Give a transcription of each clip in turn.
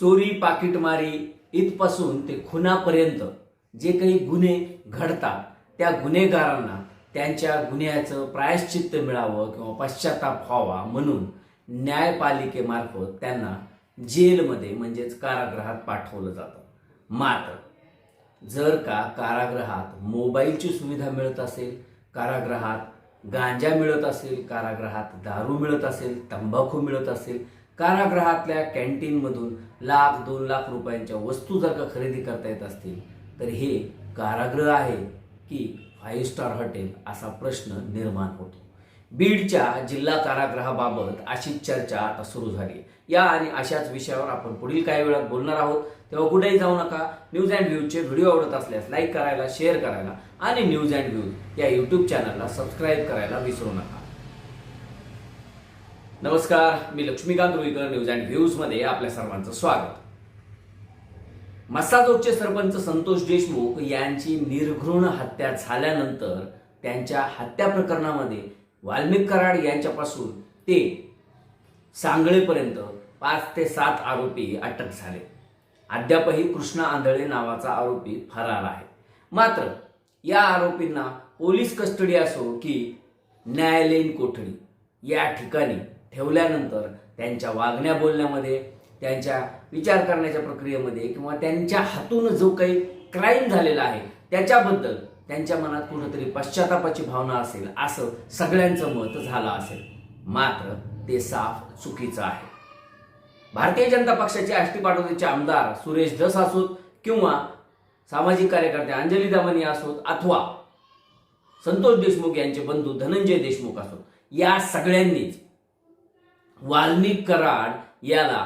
चोरी पाकिटमारी इथपासून ते खुनापर्यंत जे काही गुन्हे घडतात त्या गुन्हेगारांना त्यांच्या गुन्ह्याचं प्रायश्चित्त मिळावं किंवा पश्चाताप व्हावा म्हणून न्यायपालिकेमार्फत त्यांना जेलमध्ये म्हणजेच कारागृहात पाठवलं जातं. मात्र जर का कारागृहात मोबाईलची सुविधा मिळत असेल कारागृहात गांजा मिळत असेल कारागृहात दारू मिळत असेल तंबाखू मिळत असेल कारागृहातल्या कॅन्टीनमधून लाख दोन लाख रुपयांच्या वस्तू जर का खरेदी करता येत असतील तर हे कारागृह आहे की फाईव्ह स्टार हॉटेल असा प्रश्न निर्माण होतो. बीडच्या जिल्हा कारागृहाबाबत अशी चर्चा आता सुरू झाली. या आणि अशाच विषयावर आपण पुढील काही वेळात बोलणार आहोत. तेव्हा कुठेही जाऊ नका. न्यूज अँड व्ह्यूजचे व्हिडिओ आवडत असल्यास लाईक करायला शेअर करायला आणि न्यूज अँड व्ह्यूज या यूट्यूब चॅनलला सबस्क्राईब करायला विसरू नका. नमस्कार मी लक्ष्मीकांत रुईकर न्यूज अँड व्ह्यूजमध्ये आपल्या सर्वांचं स्वागत. मस्साजोगचे सरपंच संतोष देशमुख यांची निर्घृण हत्या झाल्यानंतर त्यांच्या हत्या प्रकरणामध्ये वाल्मिक कराड यांच्यापासून ते सांगळेपर्यंत पाच ते सात आरोपी अटक झाले. अद्यापही कृष्णा आंधळे नावाचा आरोपी फरार आहे. मात्र या आरोपींना पोलीस कस्टडी असो की न्यायालयीन कोठडी या ठिकाणी ठेवल्यानंतर त्यांच्या वागण्या बोलण्यामध्ये त्यांच्या विचार करण्याच्या प्रक्रियेमध्ये किंवा त्यांच्या हातून जो काही क्राईम झालेला आहे त्याच्याबद्दल त्यांच्या मनात कुठंतरी पश्चातापाची भावना असेल असं सगळ्यांचं मत झालं असेल. मात्र ते साफ चुकीचं आहे. भारतीय जनता पक्षाचे आष्टी पाटोदीचे आमदार सुरेश धस असोत किंवा सामाजिक कार्यकर्ते अंजली दामनी असोत अथवा संतोष देशमुख यांचे बंधू धनंजय देशमुख असोत या सगळ्यांनीच वाल्मिक कराड याला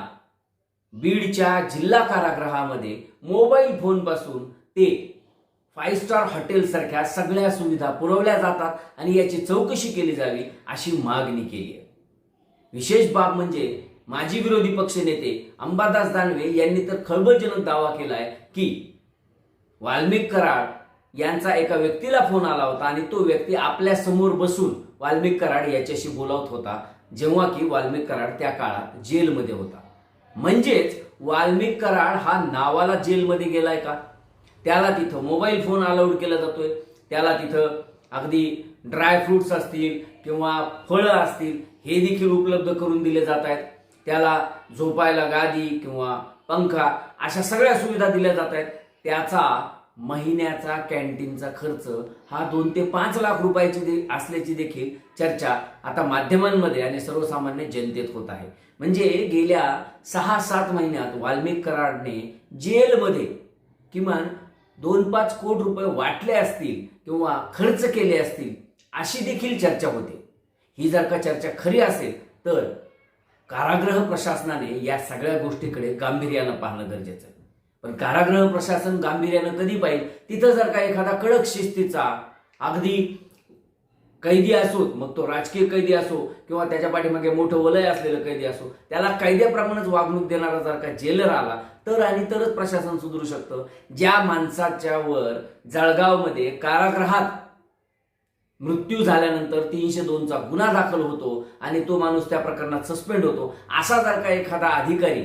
बीडच्या जिल्हा कारागृहामध्ये मोबाईल फोनपासून ते फाईव्ह स्टार हॉटेल सारख्या सगळ्या सुविधा पुरवल्या जातात आणि याची चौकशी केली जावी अशी मागणी केली आहे. विशेष बाब म्हणजे माजी विरोधी पक्षनेते अंबादास दानवे यांनी तर खळबळजनक दावा केलाय की वाल्मिक कराड यांचा एका व्यक्तीला फोन आला होता आणि तो व्यक्ती आपल्यासमोर बसून वाल्मिक कराड याच्याशी बोलवत होता. जेव्हा की वाल्मिक कराड त्या काळात जेलमध्ये होता. म्हणजेच वाल्मिक कराड हा नावाला जेलमध्ये गेलाय का? त्याला तिथं मोबाईल फोन अलाउड केला जातोय. त्याला तिथं अगदी ड्रायफ्रुट्स असतील किंवा फळं असतील हे देखील उपलब्ध करून दिले जात आहेत. त्याला झोपायला गादी किंवा पंखा अशा सगळ्या सुविधा दिल्या जात आहेत. त्याचा महिन्याचा कॅन्टीनचा खर्च हा दोन ते पाच लाख रुपयाची दे- असल्याची देखील चर्चा आता माध्यमांमध्ये आणि सर्वसामान्य जनतेत होत आहे. म्हणजे गेल्या सहा सात महिन्यात वाल्मिक कराडने जेलमध्ये किमान दोन पाच कोटी रुपये वाटले असतील किंवा खर्च केले असतील अशी देखील चर्चा होते. ही जर का चर्चा खरी असेल तर कारागृह प्रशासनाने या सगळ्या गोष्टीकडे गांभीर्यानं पाहणं गरजेचं पण कारागृह प्रशासन गांभीर्यानं कधी पाहिजे तिथं जर का एखादा कडक शिस्तीचा अगदी कैदी असोत मग तो राजकीय कैदी असो किंवा त्याच्या पाठीमागे मोठं वलय असलेलं कैदी असो त्याला कैद्याप्रमाणेच वागणूक देणारा जर का जेलर आला तर आणि तरच प्रशासन सुधरू शकतं. ज्या माणसाच्या वर जळगावमध्ये कारागृहात मृत्यू झाल्यानंतर तीनशे दोनचा गुन्हा दाखल होतो आणि तो माणूस त्या प्रकरणात सस्पेंड होतो असा जर का एखादा अधिकारी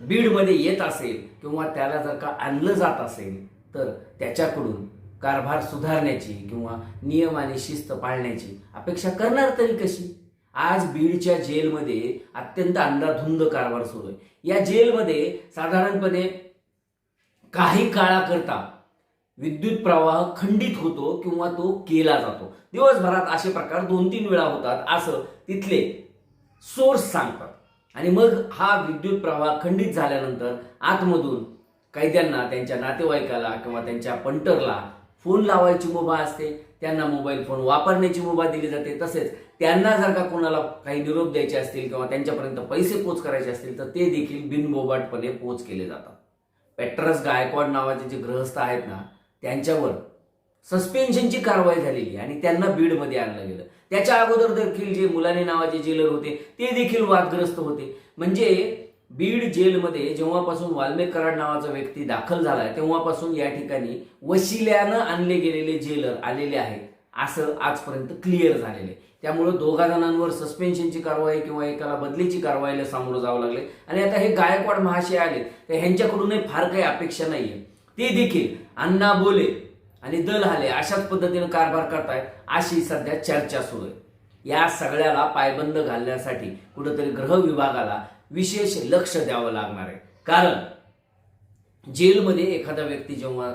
बीडमध्ये येत असेल किंवा त्याला जर का आणलं जात असेल तर त्याच्याकडून कारभार सुधारण्याची किंवा नियम आणि शिस्त पाळण्याची अपेक्षा करणार तरी कशी? आज बीडच्या जेलमध्ये अत्यंत अंधाधुंद कारभार सुरू आहे. या जेलमध्ये साधारणपणे काही काळाकरता विद्युत प्रवाह खंडित होतो किंवा तो केला जातो. दिवसभरात असे प्रकार दोन तीन वेळा होतात असं तिथले सोर्स सांगतात. आणि मग हा विद्युत प्रवाह खंडित झाल्यानंतर आतमधून कैद्यांना त्यांच्या नातेवाईकाला किंवा त्यांच्या पंटरला फोन लावायची मुभा असते त्यांना मोबाईल फोन वापरण्याची मुभा दिली जाते. तसेच त्यांना जर का कोणाला काही निरोप द्यायचे असतील किंवा त्यांच्यापर्यंत पैसे पोच करायचे असतील तर ते देखील बिनबोबाटपणे पोच केले जातात. पेट्रस गायकवाड नावाचे जे ग्रहस्थ आहेत ना त्यांच्यावर सस्पेन्शनची कारवाई झालेली आहे आणि त्यांना बीडमध्ये आणलं गेलं. त्याच्या अगोदर देखील जे मुलाने नावाचे जेलर होते ते देखील वादग्रस्त होते. म्हणजे बीड जेलमध्ये जेव्हापासून वाल्मिक कराड नावाचा व्यक्ती दाखल झालाय तेव्हापासून या ठिकाणी वशिल्यानं आणले गेलेले जेलर आलेले आहेत. असं आजपर्यंत क्लिअर झालेले त्यामुळे दोघा जणांवर सस्पेन्शनची कारवाई किंवा एकाला बदलीची कारवाईला सामोरं जावं लागले आणि आता हे गायकवाड महाशय आले तर ह्यांच्याकडूनही फार काही अपेक्षा नाहीये. ते देखील अण्णा बोले आणि दल हाले अशाच पद्धतीनं कारभार करतायत अशी सध्या चर्चा सुरू आहे. या सगळ्याला पायबंद घालण्यासाठी कुठंतरी गृह विभागाला विशेष लक्ष द्यावं लागणार आहे. कारण जेलमध्ये एखादा व्यक्ती जेव्हा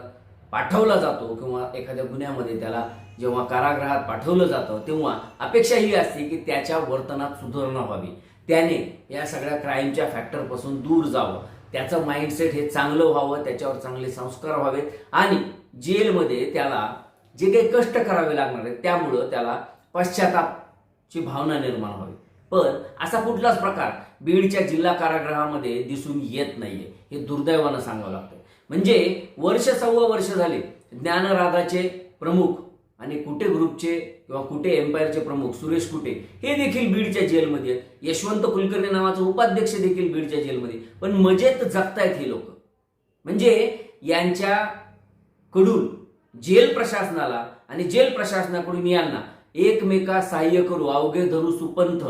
पाठवला जातो किंवा एखाद्या गुन्ह्यामध्ये त्याला जेव्हा कारागृहात पाठवलं जातं तेव्हा अपेक्षा ही असते की त्याच्या वर्तनात सुधारणा व्हावी. त्याने या सगळ्या क्राईमच्या फॅक्टरपासून दूर जावं. त्याचं माइंडसेट हे चांगलं व्हावं त्याच्यावर चांगले संस्कार व्हावेत आणि जेलमध्ये त्याला जे काही कष्ट करावे लागणार आहेत त्यामुळं त्याला पश्चातापची भावना निर्माण व्हावी. पण असा कुठलाच प्रकार बीडच्या जिल्हा कारागृहामध्ये दिसून येत नाहीये. हे दुर्दैवानं सांगावं लागतं म्हणजे वर्ष सव्वा वर्ष झाले ज्ञानराधाचे प्रमुख आणि कुटे ग्रुपचे किंवा कुटे एम्पायरचे प्रमुख सुरेश कुटे हे देखील बीडच्या जेलमध्ये यशवंत कुलकर्णी नावाचा उपाध्यक्ष देखील बीडच्या जेलमध्ये. पण मजेत जगतायत हे लोक. म्हणजे यांच्या कडून जेल प्रशासनाला आणि जेल प्रशासनाकडून यांना एकमेका सहाय्य करू अवघे धरू सुपंथ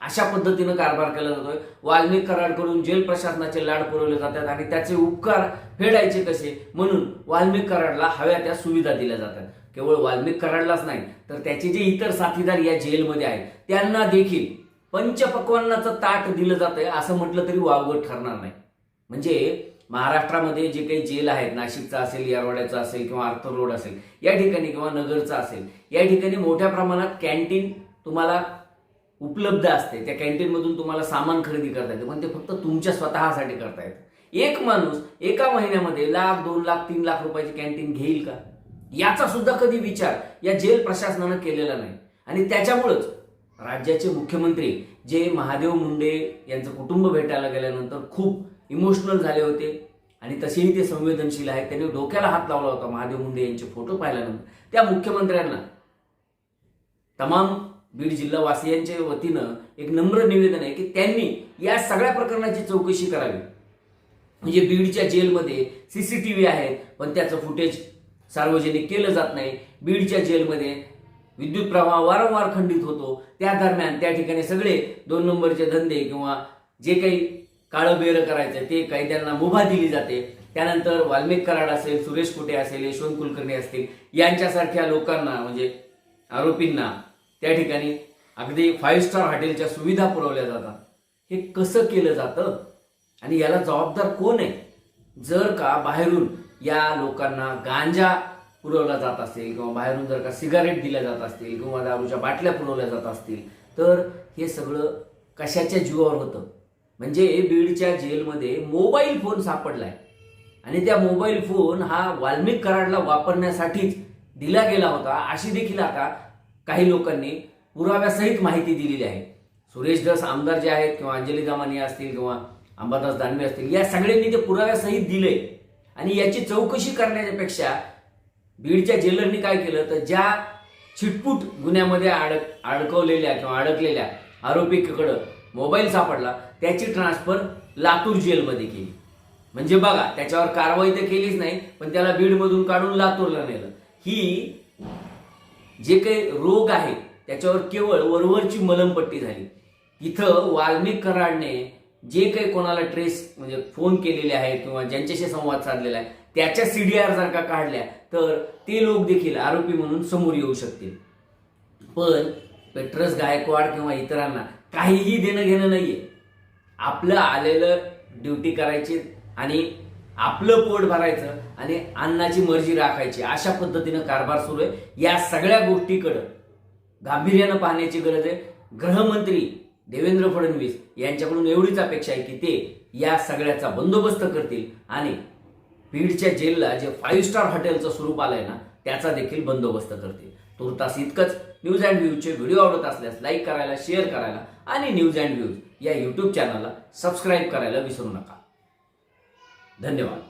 अशा पद्धतीनं कारभार केला जातोय. वाल्मिक कराडकडून जेल प्रशासनाचे लाड पुरवले जातात आणि त्याचे उपकार फेडायचे कसे? म्हणून वाल्मिक कराडला हव्या त्या सुविधा दिल्या जातात. केवळ वाल्मिक कराडलाच नाही तर त्याचे जे इतर साथीदार या जेलमध्ये आहेत त्यांना देखील पंचपक्वांनाचं ताट दिलं जातंय असं म्हटलं तरी वावगं ठरणार नाही. म्हणजे महाराष्ट्रामध्ये जे काही जेल आहेत नाशिकचा असेल यारवाड्याचा असेल किंवा आर्थर रोड असेल या ठिकाणी किंवा नगरचा असेल या ठिकाणी मोठ्या प्रमाणात कॅन्टीन तुम्हाला उपलब्ध असते. त्या कॅन्टीनमधून तुम्हाला सामान खरेदी करता येते. पण ते फक्त तुमच्या स्वतःसाठी करता येतं. एक माणूस एका महिन्यामध्ये लाख दोन लाख तीन लाख रुपयाची कॅन्टीन घेईल का? याचा सुद्धा कधी विचार या जेल प्रशासनानं केलेला नाही. आणि त्याच्यामुळंच राज्याचे मुख्यमंत्री जे महादेव मुंडे यांचं कुटुंब भेटायला गेल्यानंतर खूप इमोशनल झाले होते. आणि तसेही ते संवेदनशील आहेत. त्यांनी डोक्याला हात लावला होता महादेव मुंडे यांचे फोटो पाहिल्यानंतर. त्या मुख्यमंत्र्यांना तमाम बीड जिल्हावासियांच्या वतीनं एक नम्र निवेदन आहे की त्यांनी या सगळ्या प्रकरणाची चौकशी करावी. म्हणजे बीडच्या जेलमध्ये सीसीटीव्ही आहेत पण त्याचं फुटेज सार्वजनिक केलं जात नाही. बीडच्या जेलमध्ये विद्युत प्रवाह वारंवार खंडित होतो. त्या दरम्यान त्या ठिकाणी सगळे दोन नंबरचे धंदे किंवा जे काही काळं बेरं करायचं ते कैद्यांना मुभा दिली जाते. त्यानंतर वाल्मिक कराड असेल सुरेश कुटे असेल यशवंत कुलकर्णी असतील यांच्यासारख्या लोकांना म्हणजे आरोपींना त्या ठिकाणी अगदी फाईव्ह स्टार हॉटेलच्या सुविधा पुरवल्या जातात. हे कसं केलं जातं? आणि याला जबाबदार कोण आहे? जर का बाहेरून या लोकांना गांजा पुरवला जात असेल किंवा बाहेरून जर का सिगारेट दिल्या जात असतील किंवा दारूच्या बाटल्या पुरवल्या जात असतील तर हे सगळं कशाच्या जीवावर होतं? म्हणजे बीडच्या जेलमध्ये मोबाईल फोन सापडलाय. आणि त्या मोबाईल फोन हा वाल्मिक कराडला वापरण्यासाठीच दिला गेला होता. अशी देखील आता काही लोकांनी पुराव्यासहित माहिती दिलेली आहे. सुरेश दास आमदार जे आहेत किंवा अंजली दामानी असतील किंवा अंबादास दानवे असतील या सगळ्यांनी ते पुराव्यासहित दिले आणि याची चौकशी करण्यापेक्षा बीडच्या जेलरनी काय केलं तर ज्या छिटपूट गुन्ह्यामध्ये अडक अडकवलेल्या किंवा अडकलेल्या आरोपीकडं मोबाईल सापडला त्याची ट्रान्सफर लातूर जेलमध्ये केली. म्हणजे बघा त्याच्यावर कारवाई तर केलीच नाही पण त्याला बीडमधून काढून लातूरला नेलं. ही जे काही रोग आहे त्याच्यावर केवळ वरवरची मलमपट्टी झाली. इथं वाल्मिक कराडने जे काही कोणाला ट्रेस म्हणजे फोन केलेले आहेत किंवा ज्यांच्याशी संवाद साधलेला आहे त्याच्या सीडीआर जर का काढल्या तर ते लोक देखील आरोपी म्हणून समोर येऊ शकतील. पण पेट्रस गायकवाड किंवा इतरांना काहीही देणं घेणं नाहीये. आपलं आलेलं ड्युटी करायची आणि आपलं पोट भरायचं आणि अन्नाची मर्जी राखायची. अशा पद्धतीनं कारभार सुरू आहे. या सगळ्या गोष्टीकडं गांभीर्यानं पाहण्याची गरज आहे. गृहमंत्री देवेंद्र फडणवीस यांच्याकडून एवढीच अपेक्षा आहे की ते या सगळ्याचा बंदोबस्त करतील आणि बीडच्या जेलला जे फाईव्ह स्टार हॉटेलचं स्वरूप आलंय ना त्याचा देखील बंदोबस्त करतील. तुर्तास इतकंच न्यूज अँड व्ह्यूजचे व्हिडिओ आवडत असल्यास लाईक करायला शेअर करायला आणि न्यूज अँड व्ह्यूज या यूट्यूब चॅनलला सबस्क्राईब करायला विसरू नका. धन्यवाद